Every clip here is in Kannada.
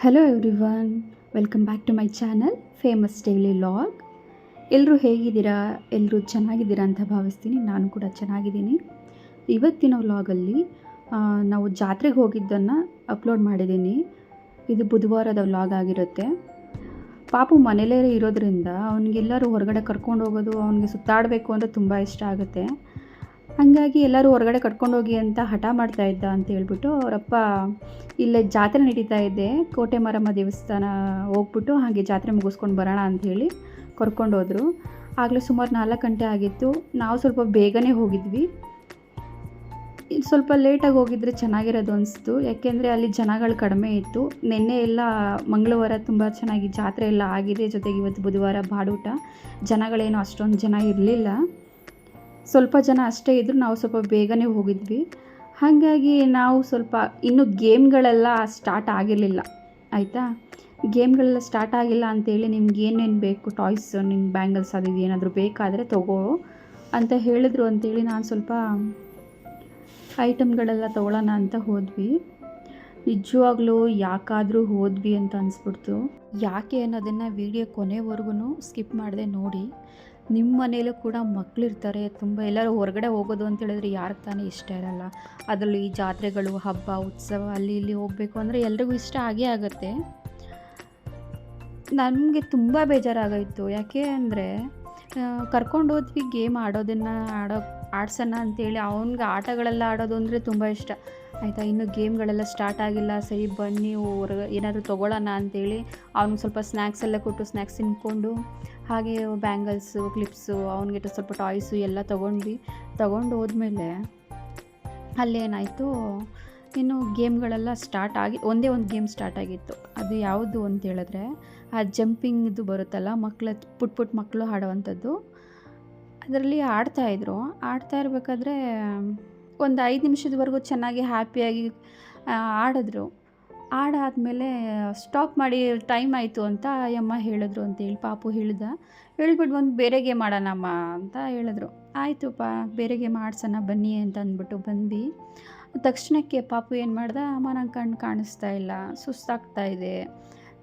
Hello everyone welcome back to my channel famous daily vlog ಎಲ್ಲರೂ ಹೇಗಿದ್ದೀರಾ? ಎಲ್ಲರೂ ಚೆನ್ನಾಗಿದ್ದೀರಾ ಅಂತ ಭಾವಿಸ್ತೀನಿ. ನಾನು ಕೂಡ ಚೆನ್ನಾಗಿದ್ದೀನಿ. ಇವತ್ತಿನ ವ್ಲಾಗಲ್ಲಿ ನಾವು ಜಾತ್ರೆಗೆ ಹೋಗಿದ್ದನ್ನು ಅಪ್ಲೋಡ್ ಮಾಡಿದ್ದೀನಿ. ಇದು ಬುಧವಾರದ ವ್ಲಾಗ್ ಆಗಿರುತ್ತೆ. ಪಾಪು ಮನೇಲೇ ಇರೋದ್ರಿಂದ ಅವನಿಗೆಲ್ಲರೂ ಹೊರಗಡೆ ಕರ್ಕೊಂಡು ಹೋಗೋದು, ಅವನಿಗೆ ಸುತ್ತಾಡಬೇಕು ಅಂದರೆ ತುಂಬ ಇಷ್ಟ ಆಗುತ್ತೆ. ಹಾಗಾಗಿ ಎಲ್ಲರೂ ಹೊರಗಡೆ ಕರ್ಕೊಂಡೋಗಿ ಅಂತ ಹಠ ಮಾಡ್ತಾ ಇದ್ದ ಅಂತ ಹೇಳ್ಬಿಟ್ಟು ಅವರಪ್ಪ ಇಲ್ಲೇ ಜಾತ್ರೆ ನಡೀತಾ ಇದೆ, ಕೋಟೆ ಮಾರಮ್ಮ ದೇವಸ್ಥಾನ ಹೋಗ್ಬಿಟ್ಟು ಹಾಗೆ ಜಾತ್ರೆ ಮುಗಿಸ್ಕೊಂಡು ಬರೋಣ ಅಂತ ಹೇಳಿ ಕರ್ಕೊಂಡು ಹೋದರು ಆಗಲೇ ಸುಮಾರು ನಾಲ್ಕು ಗಂಟೆ ಆಗಿತ್ತು, ನಾವು ಸ್ವಲ್ಪ ಬೇಗನೆ ಹೋಗಿದ್ವಿ. ಇದು ಸ್ವಲ್ಪ ಲೇಟಾಗಿ ಹೋಗಿದ್ರೆ ಚೆನ್ನಾಗಿರೋದು ಅನಿಸ್ತು, ಯಾಕೆಂದರೆ ಅಲ್ಲಿ ಜನಗಳು ಕಡಿಮೆ ಇತ್ತು. ನಿನ್ನೆ ಎಲ್ಲ ಮಂಗಳವಾರ ತುಂಬ ಚೆನ್ನಾಗಿ ಜಾತ್ರೆ ಎಲ್ಲ ಆಗಿದೆ, ಜೊತೆಗೆ ಇವತ್ತು ಬುಧವಾರ ಬಾಡೂಟ. ಜನಗಳೇನು ಅಷ್ಟೊಂದು ಜನ ಇರಲಿಲ್ಲ. ಸ್ವಲ್ಪ ಜನ ಅಷ್ಟೇ ಇದ್ದರು ನಾವು ಸ್ವಲ್ಪ ಬೇಗನೆ ಹೋಗಿದ್ವಿ. ಹಾಗಾಗಿ ನಾವು ಸ್ವಲ್ಪ ಇನ್ನು ಗೇಮ್ಗಳೆಲ್ಲ ಸ್ಟಾರ್ಟ್ ಆಗಿರಲಿಲ್ಲ. ಆಯಿತಾ? ಗೇಮ್ಗಳೆಲ್ಲ ಸ್ಟಾರ್ಟ್ ಆಗಿಲ್ಲ ಅಂತೇಳಿ ನಿಮ್ಗೆ ಏನೇನು ಬೇಕು, ಟಾಯ್ಸ್ ನಿಮ್ಮ ಬ್ಯಾಂಗಲ್ಸ್ ಅದು ಏನಾದರೂ ಬೇಕಾದರೆ ತಗೋ ಅಂತ ಹೇಳಿದ್ರು ಅಂತೇಳಿ ನಾನು ಸ್ವಲ್ಪ ಐಟಮ್ಗಳೆಲ್ಲ ತೊಗೊಳ್ಳೋಣ ಅಂತ ಹೋದ್ವಿ. ನಿಜವಾಗ್ಲೂ ಯಾಕಾದರೂ ಹೋದ್ವಿ ಅಂತ ಅನಿಸ್ಬಿಡ್ತು. ಯಾಕೆ ಅನ್ನೋದನ್ನು ವೀಡಿಯೋ ಕೊನೆವರೆಗೂ ಸ್ಕಿಪ್ ಮಾಡದೆ ನೋಡಿ. ನಿಮ್ಮ ಮನೇಲೂ ಕೂಡ ಮಕ್ಕಳಿರ್ತಾರೆ ತುಂಬ ಎಲ್ಲರೂ ಹೊರಗಡೆ ಹೋಗೋದು ಅಂತ ಹೇಳಿದ್ರೆ ಯಾರಿಗೆ ತಾನೇ ಇಷ್ಟ ಇರಲ್ಲ. ಅದರಲ್ಲಿ ಈ ಜಾತ್ರೆಗಳು, ಹಬ್ಬ, ಉತ್ಸವ ಅಲ್ಲಿ ಇಲ್ಲಿ ಹೋಗಬೇಕು ಅಂದರೆ ಎಲ್ರಿಗೂ ಇಷ್ಟ ಆಗೇ ಆಗುತ್ತೆ. ನನಗೆ ತುಂಬ ಬೇಜಾರಾಗೋಯಿತು. ಯಾಕೆ ಅಂದರೆ ಕರ್ಕೊಂಡು ಹೋದ್ವಿ, ಗೇಮ್ ಆಡೋದನ್ನು, ಆಡೋ, ಆಡ್ಸೋಣ ಅಂತೇಳಿ ಅವನಿಗೆ ಆಟಗಳೆಲ್ಲ ಆಡೋದು ಅಂದರೆ ತುಂಬ ಇಷ್ಟ. ಆಯಿತಾ, ಇನ್ನು ಗೇಮ್ಗಳೆಲ್ಲ ಸ್ಟಾರ್ಟ್ ಆಗಿಲ್ಲ, ಸರಿ ಬನ್ನಿ, ಹೊರಗೆ, ಏನಾದರೂ ತೊಗೊಳ್ಳೋಣ ಅಂತೇಳಿ ಅವ್ನಿಗೆ ಸ್ವಲ್ಪ ಸ್ನ್ಯಾಕ್ಸ್ ಎಲ್ಲ ಕೊಟ್ಟು ಸ್ನ್ಯಾಕ್ಸ್ ತಿನ್ಕೊಂಡು, ಹಾಗೆ ಬ್ಯಾಂಗಲ್ಸು ಕ್ಲಿಪ್ಸು ಅವ್ನಿಗೆ ಸ್ವಲ್ಪ ಟಾಯ್ಸು ಎಲ್ಲ ತೊಗೊಂಡ್ವಿ. ತೊಗೊಂಡು ಹೋದ್ಮೇಲೆ ಅಲ್ಲೇನಾಯಿತು ಇನ್ನು ಗೇಮ್ಗಳೆಲ್ಲ ಸ್ಟಾರ್ಟ್ ಆಗಿ, ಒಂದೇ ಒಂದು ಗೇಮ್ ಸ್ಟಾರ್ಟ್ ಆಗಿತ್ತು. ಅದು ಯಾವುದು ಅಂತ ಹೇಳಿದ್ರೆ, ಆ ಜಂಪಿಂಗ್ದು ಬರುತ್ತಲ್ಲ ಮಕ್ಕಳ ಪುಟ್ ಪುಟ್ ಮಕ್ಕಳು ಆಡೋವಂಥದ್ದು. ಅದರಲ್ಲಿ ಆಡ್ತಾಯಿದ್ರು ಆಡ್ತಾ ಇರಬೇಕಾದ್ರೆ ಒಂದು ಐದು ನಿಮಿಷದವರೆಗೂ ಚೆನ್ನಾಗಿ ಹ್ಯಾಪಿಯಾಗಿ ಆಡಿದ್ರು. ಆಡಾದಮೇಲೆ ಸ್ಟಾಪ್ ಮಾಡಿ ಟೈಮ್ ಆಯಿತು ಅಂತ ಅಮ್ಮ ಹೇಳಿದ್ರು ಅಂತೇಳಿ ಪಾಪು ಹೇಳ್ದ. ಹೇಳ್ಬಿಟ್ಟು ಒಂದು ಬೇರೆಗೆ ಮಾಡೋಣಮ್ಮ ಅಂತ ಹೇಳಿದ್ರು. ಆಯಿತು ಪಾ ಬೇರೆಗೆ ಮಾಡ್ಸೋಣ ಬನ್ನಿ ಅಂತ ಅಂದ್ಬಿಟ್ಟು ಬಂದ್ವಿ. ತಕ್ಷಣಕ್ಕೆ ಪಾಪು ಏನು ಮಾಡ್ದೆ, ಅಮ್ಮ, ನಂಗೆ ಕಣ್ಣು ಕಾಣಿಸ್ತಾ ಇಲ್ಲ, ಸುಸ್ತಾಗ್ತಾ ಇದೆ,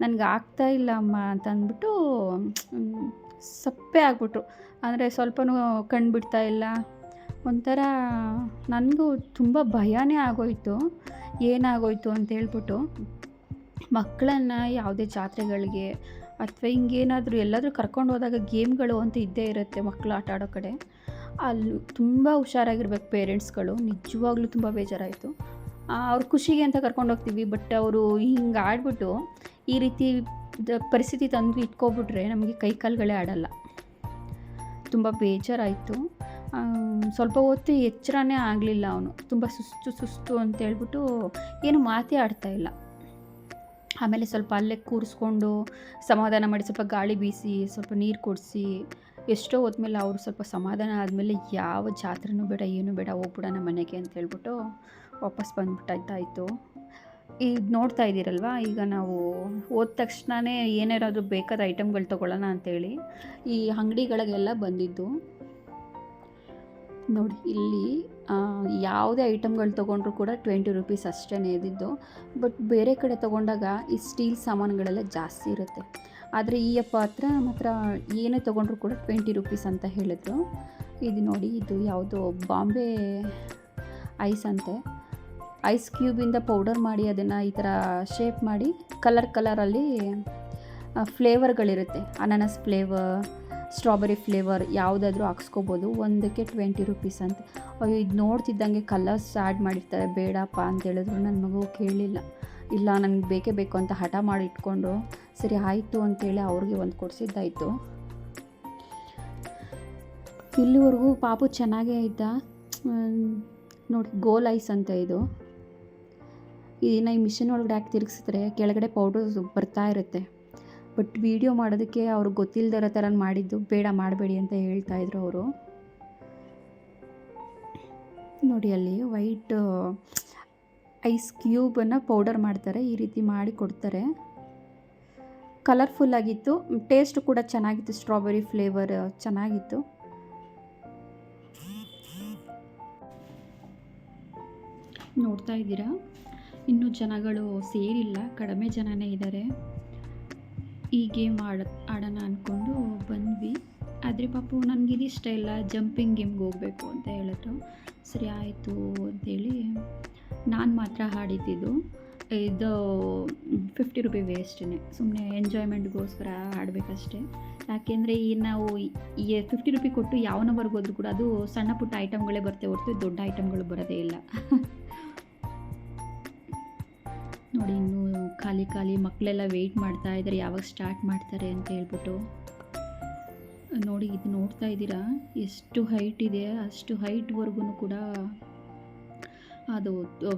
ನನಗೆ ಆಗ್ತಾ ಇಲ್ಲ ಅಮ್ಮ ಅಂತ ಅಂದ್ಬಿಟ್ಟು ಸಪ್ಪೆ ಆಗ್ಬಿಟ್ರು. ಅಂದರೆ ಸ್ವಲ್ಪನೂ ಕಣ್ಣು ಬಿಡ್ತಾ ಇಲ್ಲ. ಒಂಥರ ನನಗೂ ತುಂಬ ಭಯನೇ ಆಗೋಯಿತು. ಏನಾಗೋಯ್ತು ಅಂತ ಹೇಳ್ಬಿಟ್ಟು ಮಕ್ಕಳನ್ನು ಯಾವುದೇ ಜಾತ್ರೆಗಳಿಗೆ ಅಥವಾ ಹಿಂಗೇನಾದರೂ ಎಲ್ಲಾದರೂ ಕರ್ಕೊಂಡು ಹೋದಾಗ ಗೇಮ್ಗಳು ಅಂತ ಇದ್ದೇ ಇರುತ್ತೆ ಮಕ್ಕಳು ಆಟ ಆಡೋ ಕಡೆ. ಅಲ್ಲಿ ತುಂಬ ಹುಷಾರಾಗಿರ್ಬೇಕು ಪೇರೆಂಟ್ಸ್ಗಳು. ನಿಜವಾಗ್ಲೂ ತುಂಬ ಬೇಜಾರಾಯಿತು. ಅವ್ರ ಖುಷಿಗೆ ಅಂತ ಕರ್ಕೊಂಡು ಹೋಗ್ತೀವಿ, ಬಟ್ ಅವರು ಹಿಂಗೆ ಆಡ್ಬಿಟ್ಟು ಈ ರೀತಿ ಪರಿಸ್ಥಿತಿ ತಂದು ಇಟ್ಕೊಬಿಟ್ರೆ ನಮಗೆ ಕೈ ಕಾಲುಗಳೇ ಆಡಲ್ಲ. ತುಂಬ ಬೇಜಾರಾಯಿತು. ಸ್ವಲ್ಪ ಹೊತ್ತು ಎಚ್ಚರನೇ ಆಗಲಿಲ್ಲ ಅವನು. ತುಂಬ ಸುಸ್ತು ಸುಸ್ತು ಅಂತ ಹೇಳ್ಬಿಟ್ಟು ಏನು ಮಾತೇ ಇಲ್ಲ. ಆಮೇಲೆ ಸ್ವಲ್ಪ ಅಲ್ಲೇ ಕೂರಿಸ್ಕೊಂಡು ಸಮಾಧಾನ ಮಾಡಿ ಸ್ವಲ್ಪ ಗಾಳಿ ಬೀಸಿ, ಸ್ವಲ್ಪ ನೀರು ಕೊಡಿಸಿ, ಎಷ್ಟೋ ಹೋದ್ಮೇಲೆ ಅವರು ಸ್ವಲ್ಪ ಸಮಾಧಾನ ಆದಮೇಲೆ ಯಾವ ಜಾತ್ರೆನೂ ಬೇಡ, ಏನೂ ಬೇಡ, ಹೋಗ್ಬಿಡೋಣ ಮನೆಗೆ ಅಂತ ಹೇಳ್ಬಿಟ್ಟು ವಾಪಸ್ ಬಂದ್ಬಿಟ್ಟಾಯ್ತಾಯಿತು. ಈಗ ನೋಡ್ತಾ ಇದ್ದೀರಲ್ವ, ಈಗ ನಾವು ಹೋದ ತಕ್ಷಣವೇ ಏನೇನಾದರೂ ಬೇಕಾದ ಐಟಮ್ಗಳು ತೊಗೊಳ್ಳೋಣ ಅಂತೇಳಿ ಈ ಅಂಗಡಿಗಳಿಗೆಲ್ಲ ಬಂದಿದ್ದು. ನೋಡಿ, ಇಲ್ಲಿ ಯಾವುದೇ ಐಟಮ್ಗಳು ತೊಗೊಂಡ್ರು ಕೂಡ ಟ್ವೆಂಟಿ ರುಪೀಸ್ ಅಷ್ಟೇ ಇದ್ದಿದ್ದು. ಬಟ್ ಬೇರೆ ಕಡೆ ತೊಗೊಂಡಾಗ ಈ ಸ್ಟೀಲ್ ಸಾಮಾನುಗಳೆಲ್ಲ ಜಾಸ್ತಿ ಇರುತ್ತೆ. ಆದರೆ ಈ ಅಪ್ಪ ಹತ್ರ ಮಾತ್ರ ಏನೇ ತೊಗೊಂಡ್ರು ಕೂಡ ಟ್ವೆಂಟಿ ರುಪೀಸ್ ಅಂತ ಹೇಳಿದ್ರು. ಇದು ನೋಡಿ, ಇದು ಯಾವುದೋ ಬಾಂಬೆ ಐಸ್ ಅಂತೆ. ಐಸ್ ಕ್ಯೂಬಿಂದ ಪೌಡರ್ ಮಾಡಿ ಅದನ್ನು ಈ ಥರ ಶೇಪ್ ಮಾಡಿ ಕಲರ್ ಕಲರಲ್ಲಿ ಫ್ಲೇವರ್ಗಳಿರುತ್ತೆ. ಅನಾನಸ್ ಫ್ಲೇವರ್ ಸ್ಟ್ರಾಬೆರಿ ಫ್ಲೇವರ್ ಯಾವುದಾದ್ರೂ ಹಾಕ್ಸ್ಕೊಬೋದು. ಒಂದಕ್ಕೆ ಟ್ವೆಂಟಿ ರುಪೀಸ್ ಅಂತ. ಅಯ್ಯೋ, ಇದು ನೋಡ್ತಿದ್ದಂಗೆ ಕಲರ್ಸ್ ಆ್ಯಡ್ ಮಾಡಿರ್ತಾರೆ. ಬೇಡಪ್ಪ ಅಂತ ಹೇಳಿದ್ರು. ನನ್ನ ಮಗು ಕೇಳಲಿಲ್ಲ ಇಲ್ಲ, ನನಗೆ ಬೇಕೇ ಬೇಕು ಅಂತ ಹಠ ಮಾಡಿ ಇಟ್ಕೊಂಡು, ಸರಿ ಆಯಿತು ಅಂತೇಳಿ ಅವ್ರಿಗೆ ಒಂದು ಕೊಡಿಸಿದ್ದಾಯಿತು. ಇಲ್ಲಿವರೆಗೂ ಪಾಪು ಚೆನ್ನಾಗೇ ಇದ್ದ. ನೋಡಿ, ಗೋಲ್ ಐಸ್ ಅಂತ ಇದು. ಇದನ್ನು ಈ ಮಿಷಿನ್ ಒಳಗಡೆ ಹಾಕಿ ತಿರುಗಿಸಿದ್ರೆ ಕೆಳಗಡೆ ಪೌಡರ್ ಬರ್ತಾ ಇರುತ್ತೆ. ಬಟ್ ವೀಡಿಯೋ ಮಾಡೋದಕ್ಕೆ ಅವ್ರು ಗೊತ್ತಿಲ್ಲದಿರೋ ಥರ ಮಾಡಿದ್ದು, ಬೇಡ ಮಾಡಬೇಡಿ ಅಂತ ಹೇಳ್ತಾಯಿದ್ರು ಅವರು. ನೋಡಿ ಅಲ್ಲಿ ವೈಟ್ ಐಸ್ ಕ್ಯೂಬನ್ನು ಪೌಡರ್ ಮಾಡ್ತಾರೆ, ಈ ರೀತಿ ಮಾಡಿ ಕೊಡ್ತಾರೆ. ಕಲರ್ಫುಲ್ ಆಗಿತ್ತು, ಟೇಸ್ಟ್ ಕೂಡ ಚೆನ್ನಾಗಿತ್ತು, ಸ್ಟ್ರಾಬೆರಿ ಫ್ಲೇವರ್ ಚೆನ್ನಾಗಿತ್ತು. ನೋಡ್ತಾ ಇದ್ದೀರಾ? ಇನ್ನೂ ಜನಗಳು ಸೇರಿಲ್ಲ, ಕಡಿಮೆ ಜನನೇ ಇದ್ದಾರೆ. ಈ ಗೇಮ್ ಆಡ ಆಡೋಣ ಅಂದ್ಕೊಂಡು ಬಂದ್ವಿ. ಆದರೆ ಪಾಪು ನನಗೆ ಇದಿಷ್ಟ ಇಲ್ಲ ಜಂಪಿಂಗ್ ಗೇಮ್ಗೆ ಹೋಗಬೇಕು ಅಂತ ಹೇಳಿದ್ರು. ಸರಿ ಆಯಿತು ಅಂತೇಳಿ ನಾನು ಮಾತ್ರ ಹಾಡಿದ್ದಿದ್ದು ಇದು ಫಿಫ್ಟಿ ರುಪಿ ವೇಸ್ಟೇ ಸುಮ್ಮನೆ ಎಂಜಾಯ್ಮೆಂಟ್ಗೋಸ್ಕರ ಆಡಬೇಕಷ್ಟೆ ಯಾಕೆಂದರೆ ಈ ನಾವು ಈ ಫಿಫ್ಟಿ ರುಪಿ ಕೊಟ್ಟು ಯಾವನವರೆಗೂ ಹೋದ್ರೂ ಕೂಡ ಅದು ಸಣ್ಣ ಪುಟ್ಟ ಐಟಮ್ಗಳೇ ಬರ್ತೇ ಹೊರತು ದೊಡ್ಡ ಐಟಮ್ಗಳು ಬರೋದೇ ಇಲ್ಲ. ನೋಡಿ, ಇನ್ನೂ ಖಾಲಿ ಖಾಲಿ ಮಕ್ಕಳೆಲ್ಲ ವೆಯ್ಟ್ ಮಾಡ್ತಾ ಇದ್ದಾರೆ ಯಾವಾಗ ಸ್ಟಾರ್ಟ್ ಮಾಡ್ತಾರೆ ಅಂತ ಹೇಳ್ಬಿಟ್ಟು. ನೋಡಿ, ಇದು ನೋಡ್ತಾ ಇದ್ದೀರಾ? ಎಷ್ಟು ಹೈಟ್ ಇದೆ, ಅಷ್ಟು ಹೈಟ್ವರೆಗೂ ಕೂಡ ಅದು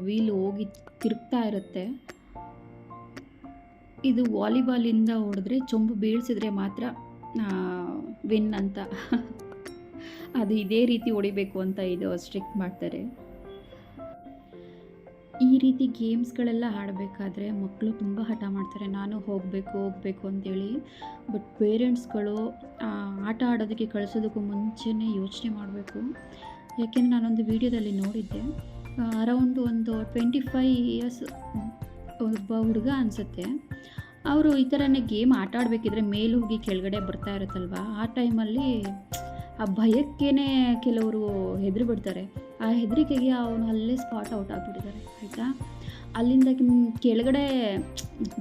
ವೀಲ್ ಹೋಗಿ ತಿರುಗ್ತಾ ಇರುತ್ತೆ. ಇದು ವಾಲಿಬಾಲಿಂದ ಹೊಡೆದ್ರೆ ಚೊಂಬು ಬೀಳ್ಸಿದ್ರೆ ಮಾತ್ರ ವಿನ್ ಅಂತ. ಅದು ಇದೇ ರೀತಿ ಹೊಡಿಬೇಕು ಅಂತ ಇದು ಸ್ಟ್ರಿಕ್ಟ್ ಮಾಡ್ತಾರೆ. ಈ ರೀತಿ ಗೇಮ್ಸ್ಗಳೆಲ್ಲ ಆಡಬೇಕಾದ್ರೆ ಮಕ್ಕಳು ತುಂಬ ಹಠ ಮಾಡ್ತಾರೆ, ನಾನು ಹೋಗಬೇಕು ಹೋಗಬೇಕು ಅಂತೇಳಿ. ಬಟ್ ಪೇರೆಂಟ್ಸ್ಗಳು ಆಟ ಆಡೋದಕ್ಕೆ ಕಳಿಸೋದಕ್ಕೂ ಮುಂಚೆನೇ ಯೋಚನೆ ಮಾಡಬೇಕು. ಯಾಕೆಂದರೆ ನಾನೊಂದು ವೀಡಿಯೋದಲ್ಲಿ ನೋಡಿದ್ದೆ. ಅರೌಂಡ್ ಒಂದು ಟ್ವೆಂಟಿ ಫೈ ಇಯರ್ಸ್ ಒಬ್ಬ ಹುಡುಗ ಅನಿಸುತ್ತೆ. ಅವರು ಈ ಥರನೇ ಗೇಮ್ ಆಟ ಆಡಬೇಕಿದ್ರೆ ಮೇಲೆ ಹೋಗಿ ಕೆಳಗಡೆ ಬರ್ತಾ ಇರುತ್ತಲ್ವ? ಆ ಟೈಮಲ್ಲಿ ಆ ಭಯಕ್ಕೇ ಕೆಲವರು ಹೆದರು ಬಿಡ್ತಾರೆ ಆ ಹೆದರಿಕೆಗೆ ಅವನು ಅಲ್ಲೇ ಸ್ಪಾಟ್ ಔಟ್ ಆಗಿಬಿಡ್ತಾರೆ ಆಯಿತಾ? ಅಲ್ಲಿಂದ ಕೆಳಗಡೆ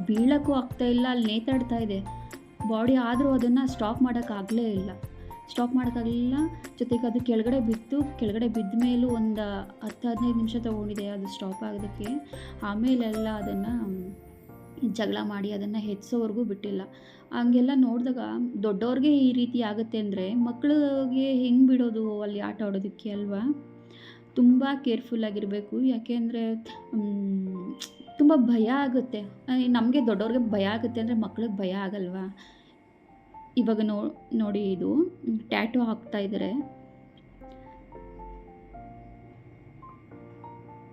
ಬೀಳೋಕ್ಕೂ ಆಗ್ತಾ ಇಲ್ಲ, ಅಲ್ಲಿ ನೇತಾಡ್ತಾ ಇದೆ. ಬಾಡಿ ಆದರೂ ಅದನ್ನು ಸ್ಟಾಪ್ ಮಾಡೋಕ್ಕಾಗಲೇ ಇಲ್ಲ. ಸ್ಟಾಪ್ ಮಾಡೋಕ್ಕಾಗಲಿಲ್ಲ ಜೊತೆಗೆ ಅದು ಕೆಳಗಡೆ ಬಿದ್ದು ಕೆಳಗಡೆ ಬಿದ್ದ ಮೇಲೂ ಒಂದು ಹತ್ತು ಹದಿನೈದು ನಿಮಿಷ ತೊಗೊಂಡಿದೆ ಅದು ಸ್ಟಾಪ್ ಆಗೋದಕ್ಕೆ. ಆಮೇಲೆಲ್ಲ ಅದನ್ನು ಜಗಳ ಮಾಡಿ ಅದನ್ನು ಹೆಚ್ಚಿಸೋವರೆಗೂ ಬಿಟ್ಟಿಲ್ಲ. ಹಂಗೆಲ್ಲ ನೋಡಿದಾಗ ದೊಡ್ಡವ್ರಿಗೆ ಈ ರೀತಿ ಆಗುತ್ತೆ ಅಂದರೆ ಮಕ್ಕಳಿಗೆ ಹೆಂಗೆ ಬಿಡೋದು ಅಲ್ಲಿ ಆಟ ಆಡೋದಕ್ಕೆ ಅಲ್ವಾ? ತುಂಬ ಕೇರ್ಫುಲ್ಲಾಗಿರಬೇಕು ಯಾಕೆಂದರೆ ತುಂಬ ಭಯ ಆಗುತ್ತೆ. ನಮಗೆ ದೊಡ್ಡವ್ರಿಗೆ ಭಯ ಆಗುತ್ತೆ ಅಂದರೆ ಮಕ್ಳಿಗೆ ಭಯ ಆಗಲ್ವಾ? ಇವಾಗ ನೋ, ನೋಡಿ ಇದು ಟ್ಯಾಟು ಹಾಕ್ತಾ ಇದ್ದಾರೆ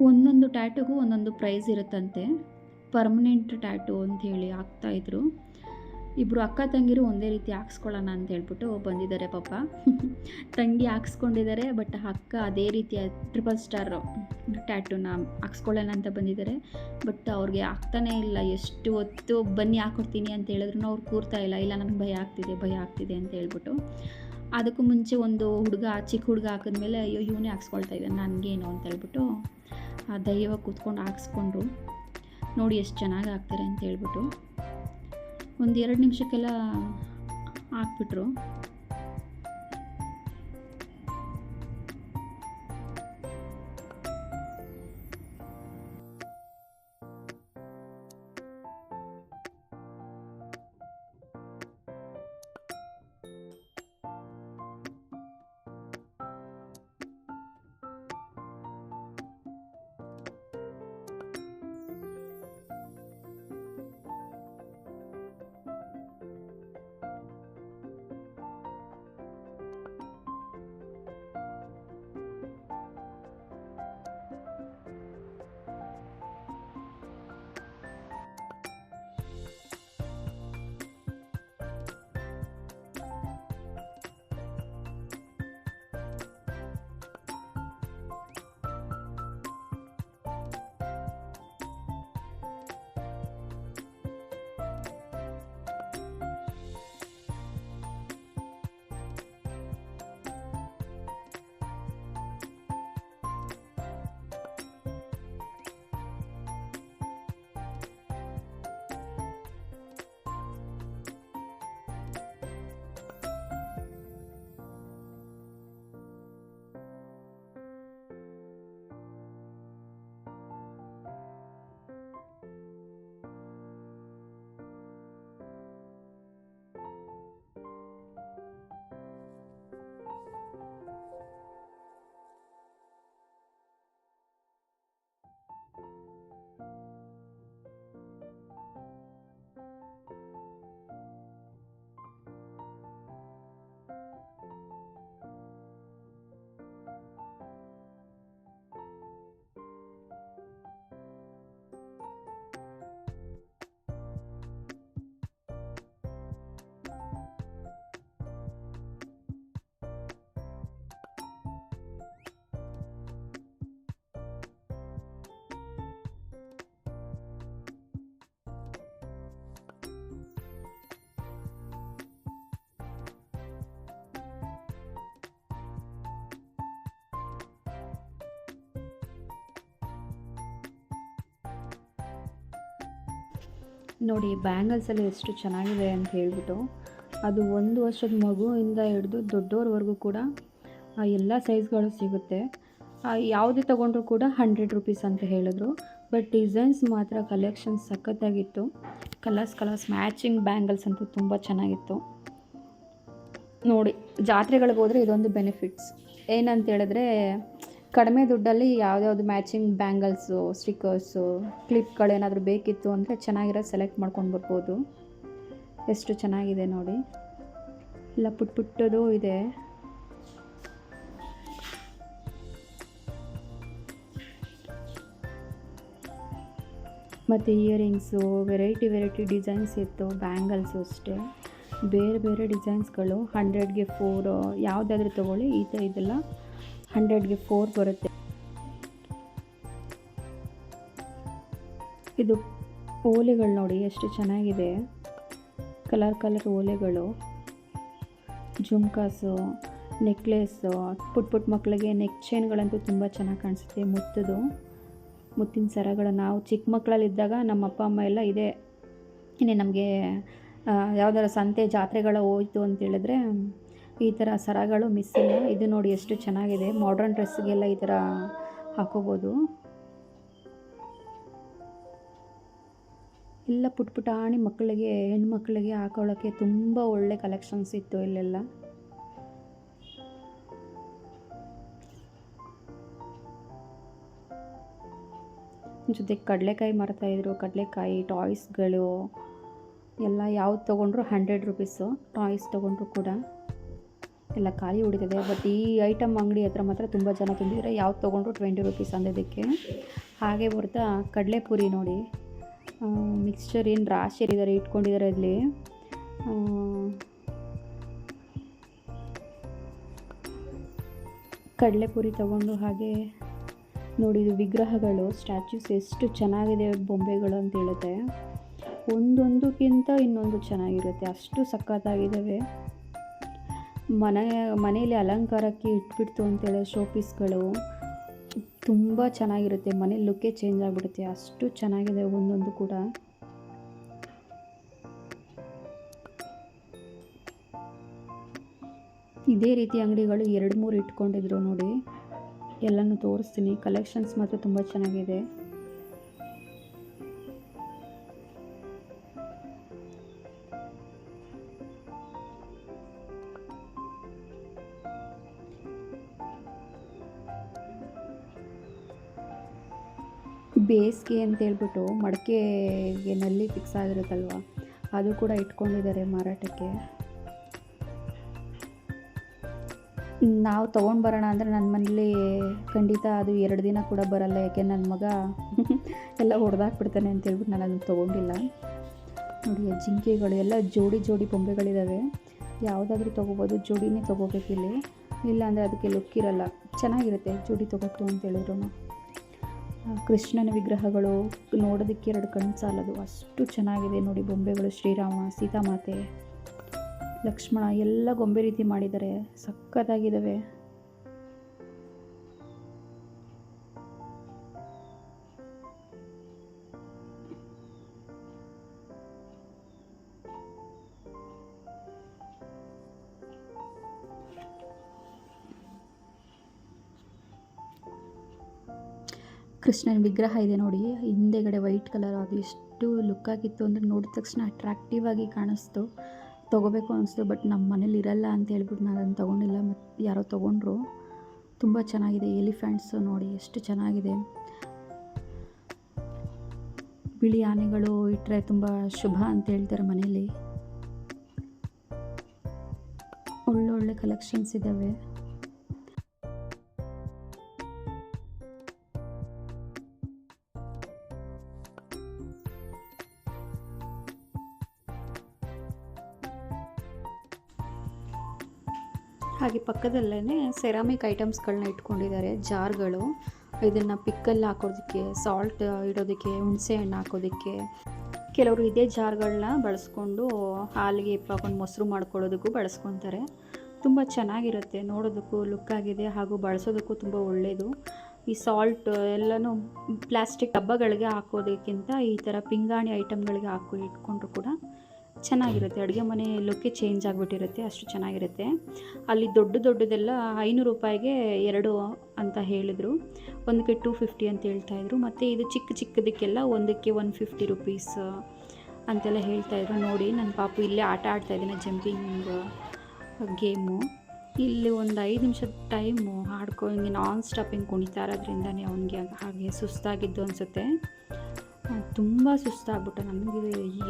ಒಂದೊಂದು ಟ್ಯಾಟುಗೂ ಒಂದೊಂದು ಪ್ರೈಸ್ ಇರುತ್ತಂತೆ. ಪರ್ಮನೆಂಟ್ ಟ್ಯಾಟು ಅಂಥೇಳಿ ಹಾಕ್ತಾಯಿದ್ರು ಇಬ್ಬರು ಅಕ್ಕ ತಂಗಿರು ಒಂದೇ ರೀತಿ ಹಾಕ್ಸ್ಕೊಳ್ಳೋಣ ಅಂತ ಹೇಳ್ಬಿಟ್ಟು ಬಂದಿದ್ದಾರೆ ಪಾಪ. ತಂಗಿ ಹಾಕ್ಸ್ಕೊಂಡಿದ್ದಾರೆ ಬಟ್ ಅಕ್ಕ ಅದೇ ರೀತಿಯ ಟ್ರಿಪಲ್ ಸ್ಟಾರ್ ಟ್ಯಾಟೂನ ಹಾಕ್ಸ್ಕೊಳ್ಳೋಣ ಅಂತ ಬಂದಿದ್ದಾರೆ. ಬಟ್ ಅವ್ರಿಗೆ ಆಗ್ತಾನೇ ಇಲ್ಲ, ಎಷ್ಟು ಹೊತ್ತು ಬನ್ನಿ ಹಾಕ್ಕೊಡ್ತೀನಿ ಅಂತ ಹೇಳಿದ್ರು ಅವ್ರು ಕೂರ್ತಾ ಇಲ್ಲ. ಇಲ್ಲ, ನನಗೆ ಭಯ ಆಗ್ತಿದೆ ಭಯ ಆಗ್ತಿದೆ ಅಂತ ಹೇಳ್ಬಿಟ್ಟು. ಅದಕ್ಕೂ ಮುಂಚೆ ಒಂದು ಹುಡುಗ, ಚಿಕ್ಕ ಹುಡುಗ ಹಾಕಿದ್ಮೇಲೆ ಅಯ್ಯೋ, ಇವನೇ ಹಾಕ್ಸ್ಕೊಳ್ತಾ ಇದ್ದಾನೆ, ನನಗೇನು ಅಂತ ಹೇಳ್ಬಿಟ್ಟು ಆ ದೈವವಾಗಿ ಕೂತ್ಕೊಂಡು ಹಾಕ್ಸ್ಕೊಂಡ್ರು. ನೋಡಿ ಎಷ್ಟು ಚೆನ್ನಾಗಿ ಆಗ್ತಾರೆ ಅಂತ ಹೇಳ್ಬಿಟ್ಟು ಒಂದು ಎರಡು ನಿಮಿಷಕ್ಕೆಲ್ಲ ಹಾಕ್ಬಿಟ್ರು. ನೋಡಿ ಬ್ಯಾಂಗಲ್ಸ್ ಎಲ್ಲ ಎಷ್ಟು ಚೆನ್ನಾಗಿದೆ ಅಂತ ಹೇಳಿಬಿಟ್ಟು, ಅದು ಒಂದು ವರ್ಷದ ಮಗುವಿಂದ ಹಿಡಿದು ದೊಡ್ಡೋರ್ವರೆಗೂ ಕೂಡ ಎಲ್ಲ ಸೈಜ್ಗಳು ಸಿಗುತ್ತೆ. ಯಾವುದೇ ತೊಗೊಂಡ್ರು ಕೂಡ ಹಂಡ್ರೆಡ್ ರುಪೀಸ್ ಅಂತ ಹೇಳಿದ್ರು. ಬಟ್ ಡಿಸೈನ್ಸ್ ಮಾತ್ರ ಕಲೆಕ್ಷನ್ ಸಖತ್ತಾಗಿತ್ತು. ಕಲರ್ಸ್ ಕಲರ್ಸ್ ಮ್ಯಾಚಿಂಗ್ ಬ್ಯಾಂಗಲ್ಸ್ ಅಂತೂ ತುಂಬ ಚೆನ್ನಾಗಿತ್ತು. ನೋಡಿ, ಜಾತ್ರೆಗಳಿಗೆ ಹೋದರೆ ಇದೊಂದು ಬೆನಿಫಿಟ್ಸ್ ಏನಂತ ಹೇಳಿದ್ರೆ ಕಡಿಮೆ ದುಡ್ಡಲ್ಲಿ ಯಾವುದ್ಯಾವ್ದು ಮ್ಯಾಚಿಂಗ್ ಬ್ಯಾಂಗಲ್ಸು ಸ್ಟಿಕ್ಕರ್ಸು ಕ್ಲಿಪ್ಗಳೇನಾದರೂ ಬೇಕಿತ್ತು ಅಂದರೆ ಚೆನ್ನಾಗಿರೋ ಸೆಲೆಕ್ಟ್ ಮಾಡ್ಕೊಂಡು ಬರ್ಬೋದು. ಎಷ್ಟು ಚೆನ್ನಾಗಿದೆ ನೋಡಿ. ಇಲ್ಲ ಪುಟ್ಟ ಪುಟ್ಟದು ಇದೆ. ಮತ್ತು ಇಯರಿಂಗ್ಸು ವೆರೈಟಿ ವೆರೈಟಿ ಡಿಸೈನ್ಸ್ ಇತ್ತು ಬ್ಯಾಂಗಲ್ಸು ಅಷ್ಟೇ. ಬೇರೆ ಬೇರೆ ಡಿಸೈನ್ಸ್ಗಳು ಹಂಡ್ರೆಡ್ಗೆ ಫೋರ್ ಯಾವುದಾದ್ರೂ ತೊಗೊಳ್ಳಿ, ಈ ಥರ ಇದೆಲ್ಲ ಹಂಡ್ರೆಡ್ಗೆ ಫೋರ್ ಬರುತ್ತೆ. ಇದು ಓಲೆಗಳು ನೋಡಿ, ಎಷ್ಟು ಚೆನ್ನಾಗಿದೆ. ಕಲರ್ ಕಲರ್ ಓಲೆಗಳು. ಜುಮ್ಕಾಸು ನೆಕ್ಲೆಸ್ಸು ಪುಟ್ ಪುಟ್ ಮಕ್ಕಳಿಗೆ ನೆಕ್ ಚೈನ್ಗಳಂತೂ ತುಂಬ ಚೆನ್ನಾಗಿ ಕಾಣಿಸುತ್ತೆ ಮುತ್ತದು. ಮುತ್ತಿನ ಸರಗಳು ನಾವು ಚಿಕ್ಕ ಮಕ್ಕಳಲ್ಲಿದ್ದಾಗ ನಮ್ಮ ಅಪ್ಪ, ಅಮ್ಮ ಎಲ್ಲ ಇದೆ. ಇನ್ನೇ ನಮಗೆ ಯಾವುದಾದ್ರು ಸಂತೆ ಜಾತ್ರೆಗಳು ಹೋಯಿತು ಅಂತ ಹೇಳಿದ್ರೆ ಈ ಥರ ಸರಗಳು ಮಿಸ್ ಇಲ್ಲ ಇದು ನೋಡಿ ಎಷ್ಟು ಚೆನ್ನಾಗಿದೆ. ಮಾಡ್ರನ್ ಡ್ರೆಸ್ಗೆಲ್ಲ ಈ ಥರ ಹಾಕೋಬೋದು. ಎಲ್ಲ ಪುಟ್ ಪುಟಾಣಿ ಮಕ್ಕಳಿಗೆ, ಹೆಣ್ಮಕ್ಳಿಗೆ ಹಾಕೊಳ್ಳೋಕ್ಕೆ ತುಂಬ ಒಳ್ಳೆ ಕಲೆಕ್ಷನ್ಸ್ ಇತ್ತು ಇಲ್ಲೆಲ್ಲ. ಜೊತೆ ಕಡಲೆಕಾಯಿ ಮಾರ್ತಾಯಿದ್ರು ಕಡಲೆಕಾಯಿ ಟಾಯ್ಸ್ಗಳು ಎಲ್ಲ ಯಾವ್ದು ತೊಗೊಂಡ್ರು ಹಂಡ್ರೆಡ್ ರುಪೀಸು ಟಾಯ್ಸ್ ತೊಗೊಂಡ್ರು ಕೂಡ. ಎಲ್ಲ ಖಾಲಿ ಉಳಿದಿದೆ. ಬಟ್ ಈ ಐಟಮ್ ಅಂಗಡಿ ಹತ್ರ ಮಾತ್ರ ತುಂಬ ಜನ ತುಂಬಿದ್ದಾರೆ ಯಾವ್ದು ತೊಗೊಂಡ್ರು ಟ್ವೆಂಟಿ ರುಪೀಸ್ ಅಂದಿದ್ದಕ್ಕೆ ಹಾಗೆ ಬರ್ತಾ ಕಡಲೆಪುರಿ ನೋಡಿ. ಮಿಕ್ಸ್ಚರ್ ಏನು ರಾಶಿ ಇಟ್ಕೊಂಡಿದ್ದಾರೆ ಇಲ್ಲಿ. ಕಡಲೆಪುರಿ ತಗೊಂಡು ಹಾಗೆ ನೋಡಿ ಇದು ವಿಗ್ರಹಗಳು ಸ್ಟ್ಯಾಚ್ಯೂಸ್ ಎಷ್ಟು ಚೆನ್ನಾಗಿದೆ ಬೊಂಬೆಗಳು ಅಂತ ಹೇಳುತ್ತೆ. ಒಂದೊಂದಕ್ಕಿಂತ ಇನ್ನೊಂದು ಚೆನ್ನಾಗಿರುತ್ತೆ. ಅಷ್ಟು ಸಖತ್ತಾಗಿದ್ದಾವೆ. ಮನೆ, ಮನೆಯಲ್ಲಿ ಅಲಂಕಾರಕ್ಕೆ ಇಟ್ಬಿಡ್ತು ಅಂತೇಳಿ ಶೋ ಪೀಸ್ಗಳು ತುಂಬ ಚೆನ್ನಾಗಿರುತ್ತೆ. ಮನೆ ಲುಕ್ಕೇ ಚೇಂಜ್ ಆಗಿಬಿಡುತ್ತೆ. ಅಷ್ಟು ಚೆನ್ನಾಗಿದೆ ಒಂದೊಂದು ಕೂಡ. ಇದೇ ರೀತಿ ಅಂಗಡಿಗಳು ಎರಡು ಮೂರು ಇಟ್ಕೊಂಡಿದ್ರು ನೋಡಿ. ಎಲ್ಲನೂ ತೋರಿಸ್ತೀನಿ. ಕಲೆಕ್ಷನ್ಸ್ ಮಾತ್ರ ತುಂಬ ಚೆನ್ನಾಗಿದೆ. ಬೇಸಿಗೆ ಅಂತ ಹೇಳ್ಬಿಟ್ಟು ಮಡಿಕೆಗೆ ನಲ್ಲಿ ಫಿಕ್ಸ್ ಆಗಿರುತ್ತಲ್ವ? ಅದು ಕೂಡ ಇಟ್ಕೊಂಡಿದ್ದಾರೆ ಮಾರಾಟಕ್ಕೆ. ನಾವು ತೊಗೊಂಡು ಬರೋಣ ಅಂದರೆ ನನ್ನ ಮನೇಲಿ ಖಂಡಿತ ಅದು ಎರಡು ದಿನ ಕೂಡ ಬರಲ್ಲ, ಯಾಕೆ ನನ್ನ ಮಗ ಎಲ್ಲ ಹೊಡೆದಾಕ್ಬಿಡ್ತಾನೆ ಅಂತ ಹೇಳ್ಬಿಟ್ಟು ನಾನು ಅದನ್ನು ತೊಗೊಂಡಿಲ್ಲ. ನೋಡಿ ಜಿಂಕೆಗಳು ಎಲ್ಲ ಜೋಡಿ ಜೋಡಿ ಬೊಂಬೆಗಳಿದ್ದಾವೆ ಯಾವುದಾದ್ರೂ ತೊಗೋಬೋದು, ಜೋಡಿನೇ ತೊಗೋಬೇಕಿಲ್ಲಿ ಇಲ್ಲ. ಅಂದರೆ ಅದಕ್ಕೆ ಲುಕ್ ಇರಲ್ಲ. ಚೆನ್ನಾಗಿರುತ್ತೆ ಜೋಡಿ ತೊಗೋತು ಅಂತ ಹೇಳಿದ್ರು. ಕೃಷ್ಣನ ವಿಗ್ರಹಗಳು ನೋಡೋದಕ್ಕೆ ಎರಡು ಕಣ್ಣು ಸಾಲದು. ಅಷ್ಟು ಚೆನ್ನಾಗಿದೆ ನೋಡಿ ಬೊಂಬೆಗಳು, ಶ್ರೀರಾಮ, ಸೀತಾಮಾತೆ, ಲಕ್ಷ್ಮಣ, ಎಲ್ಲ ಗೊಂಬೆ ರೀತಿ ಮಾಡಿದ್ದಾರೆ. ಸಖತ್ತಾಗಿದ್ದಾವೆ. ಕೃಷ್ಣನ ವಿಗ್ರಹ ಇದೆ ನೋಡಿ, ಹಿಂದೆಗಡೆ ವೈಟ್ ಕಲರ್ ಅದು ಎಷ್ಟು ಲುಕ್ ಆಗಿತ್ತು ಅಂದರೆ ನೋಡಿದ ತಕ್ಷಣ ಅಟ್ರಾಕ್ಟಿವ್ ಆಗಿ ಕಾಣಿಸ್ತು. ತೊಗೋಬೇಕು ಅನಿಸ್ತು ಬಟ್ ನಮ್ಮ ಮನೇಲಿ ಇರಲ್ಲ ಅಂತ ಹೇಳ್ಬಿಟ್ಟು ನಾನು ಅದನ್ನು ತೊಗೊಂಡಿಲ್ಲ. ಮತ್ತು ಯಾರೋ ತೊಗೊಂಡ್ರು. ತುಂಬ ಚೆನ್ನಾಗಿದೆ ಎಲಿಫೆಂಟ್ಸು ನೋಡಿ, ಎಷ್ಟು ಚೆನ್ನಾಗಿದೆ. ಬಿಳಿ ಆನೆಗಳು ಇಟ್ಟರೆ ತುಂಬ ಶುಭ ಅಂತ ಹೇಳ್ತಾರೆ ಮನೇಲಿ. ಒಳ್ಳೊಳ್ಳೆ ಕಲೆಕ್ಷನ್ಸ್ ಇದ್ದಾವೆ ಹಾಗೆ ಪಕ್ಕದಲ್ಲೇ ಸೆರಾಮಿಕ್ ಐಟಮ್ಸ್ಗಳನ್ನ ಇಟ್ಕೊಂಡಿದ್ದಾರೆ, ಜಾರ್ಗಳು. ಇದನ್ನು ಪಿಕ್ಕಲ್ಲಿ ಹಾಕೋದಕ್ಕೆ ಸಾಲ್ಟ್ ಇಡೋದಕ್ಕೆ, ಹುಣಸೆ ಹಣ್ಣು ಹಾಕೋದಕ್ಕೆ. ಕೆಲವರು ಇದೇ ಜಾರ್ಗಳನ್ನ ಬಳಸ್ಕೊಂಡು ಹಾಲಿಗೆ ಹಾಕೊಂಡು ಮೊಸರು ಮಾಡ್ಕೊಳ್ಳೋದಕ್ಕೂ ಬಳಸ್ಕೊತಾರೆ. ತುಂಬ ಚೆನ್ನಾಗಿರುತ್ತೆ, ನೋಡೋದಕ್ಕೂ ಲುಕ್ ಆಗಿದೆ ಹಾಗೂ ಬಳಸೋದಕ್ಕೂ ತುಂಬ ಒಳ್ಳೆಯದು ಈ ಸಾಲ್ಟ್ ಎಲ್ಲನೂ ಪ್ಲಾಸ್ಟಿಕ್ ಡಬ್ಬಗಳಿಗೆ ಹಾಕೋದಕ್ಕಿಂತ ಈ ಥರ ಪಿಂಗಾಣಿ ಐಟಮ್ಗಳಿಗೆ ಹಾಕೋ, ಇಟ್ಕೊಂಡ್ರು ಕೂಡ ಚೆನ್ನಾಗಿರುತ್ತೆ. ಅಡುಗೆ ಮನೆ ಲೊಕ್ಕೆ ಚೇಂಜ್ ಆಗಿಬಿಟ್ಟಿರುತ್ತೆ, ಅಷ್ಟು ಚೆನ್ನಾಗಿರುತ್ತೆ. ಅಲ್ಲಿ ದೊಡ್ಡ ದೊಡ್ಡದೆಲ್ಲ ಐನೂರು ರೂಪಾಯಿಗೆ ಎರಡು ಅಂತ ಹೇಳಿದರು. ಒಂದಕ್ಕೆ ಟೂ ಫಿಫ್ಟಿ ಅಂತ ಹೇಳ್ತಾಯಿದ್ರು ಮತ್ತು ಇದು ಚಿಕ್ಕ ಚಿಕ್ಕದಕ್ಕೆಲ್ಲ ಒಂದಕ್ಕೆ ಒನ್ ಫಿಫ್ಟಿ ರುಪೀಸ್ ಅಂತೆಲ್ಲ ಹೇಳ್ತಾಯಿದ್ರು ನೋಡಿ ನನ್ನ ಪಾಪು ಇಲ್ಲೇ ಆಟ ಆಡ್ತಾ ಇದ್ದಾನೆ ಜಂಪಿಂಗ್ ಗೇಮು ಇಲ್ಲಿ ಒಂದು ಐದು ನಿಮಿಷದ ಟೈಮು ಹಾಡ್ಕೊ ಹಿಂಗೆ ನಾನ್ ಸ್ಟಾಪಿಂಗ್ ಕುಣಿತಾ ಇರೋದ್ರಿಂದನೇ ಅವನಿಗೆ ಹಾಗೆ ಸುಸ್ತಾಗಿದ್ದು ಅನಿಸುತ್ತೆ. ತುಂಬ ಸುಸ್ತಾಗ್ಬಿಟ್ಟ ನಮಗೆ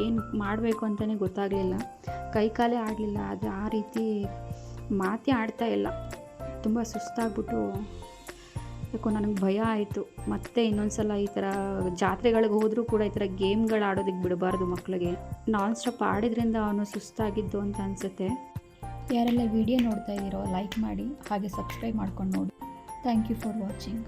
ಏನು ಮಾಡಬೇಕು ಅಂತಲೇ ಗೊತ್ತಾಗಲಿಲ್ಲ. ಕೈ ಕಾಲೇ ಆಗಲಿಲ್ಲ ಅದು ಆ ರೀತಿ ಮಾತೇ ಆಡ್ತಾ ಇಲ್ಲ. ತುಂಬ ಸುಸ್ತಾಗ್ಬಿಟ್ಟು ಯಾಕೋ ನನಗೆ ಭಯ ಆಯಿತು. ಮತ್ತೆ ಇನ್ನೊಂದು ಸಲ ಈ ಥರ ಜಾತ್ರೆಗಳಿಗೆ ಹೋದರೂ ಕೂಡ ಈ ಥರ ಗೇಮ್ಗಳು ಆಡೋದಕ್ಕೆ ಬಿಡಬಾರ್ದು ಮಕ್ಕಳಿಗೆ ನಾನ್ ಸ್ಟಾಪ್ ಆಡಿದ್ರಿಂದ ಅವನು ಸುಸ್ತಾಗಿದ್ದು ಅಂತ ಅನಿಸುತ್ತೆ. ಯಾರೆಲ್ಲ ವಿಡಿಯೋ ನೋಡ್ತಾ ಇದ್ದೀರೋ ಲೈಕ್ ಮಾಡಿ, ಹಾಗೆ ಸಬ್ಸ್ಕ್ರೈಬ್ ಮಾಡ್ಕೊಂಡು ನೋಡಿ. Thank you for watching